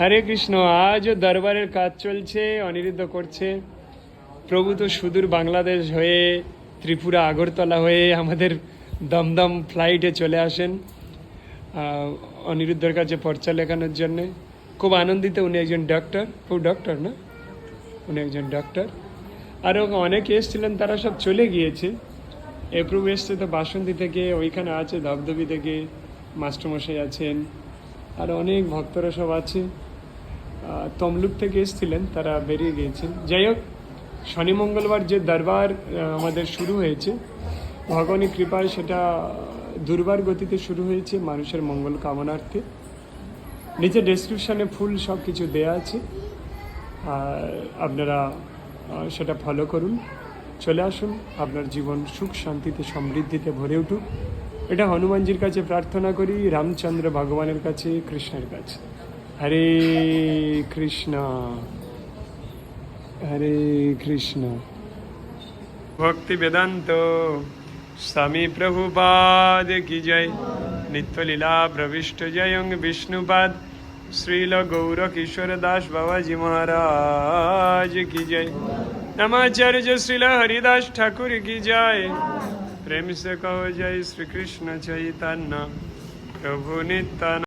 হরে কৃষ্ণ আজও দরবারের কাজ চলছে, অনিরুদ্ধ করছে। প্রভু তো সুদূর বাংলাদেশ হয়ে, ত্রিপুরা আগরতলা হয়ে আমাদের দমদম ফ্লাইটে চলে আসেন অনিরুদ্ধর কাছে পর্চা লেখানোর জন্যে। খুব আনন্দিত উনি একজন ডক্টর খুব ডক্টর না? উনি একজন ডক্টর আরও অনেকে এসেছিলেন, তারা সব চলে গিয়েছে। এ প্রভু এসছে তো বাসন্তী থেকে, ওইখানে আছে ধবধবি থেকে, মাস্টারমশাই আছেন আর অনেক ভক্তরা সব আছে। তমলুক থেকে এসেছিলেন, তারা বেরিয়ে গিয়েছেন। যাই হোক, শনি মঙ্গলবার যে দরবার আমাদের শুরু হয়েছে, ভগবানের কৃপায় সেটা দুর্বার গতিতে শুরু হয়েছে মানুষের মঙ্গল কামনার্থে। নিচে ডেসক্রিপশানে ফুল সব কিছু দেয়া আছে, আর আপনারা সেটা ফলো করুন। চলে আসুন, আপনার জীবন সুখ, শান্তিতে, সমৃদ্ধিতে ভরে উঠুক। এটা হনুমানজির কাছে প্রার্থনা করি, রামচন্দ্র ভগবানের কাছে, কৃষ্ণের কাছে। হরে কৃষ্ণ হরে কৃষ্ণ ভক্তি বেদান্ত স্বামী প্রভুপাদ কি জয় নিত্যলীলা প্রবিষ্ট জয়ং বিষ্ণুপাদ শ্রীল গৌর কিশোর দাস বাবাজি মহারাজ কি জয় নমাচার্য শ্রীল হরিদাস ঠাকুর কি জয় প্রেম সে কহ জয় শ্রীকৃষ্ণ চৈতন্য প্রভু নিত্যান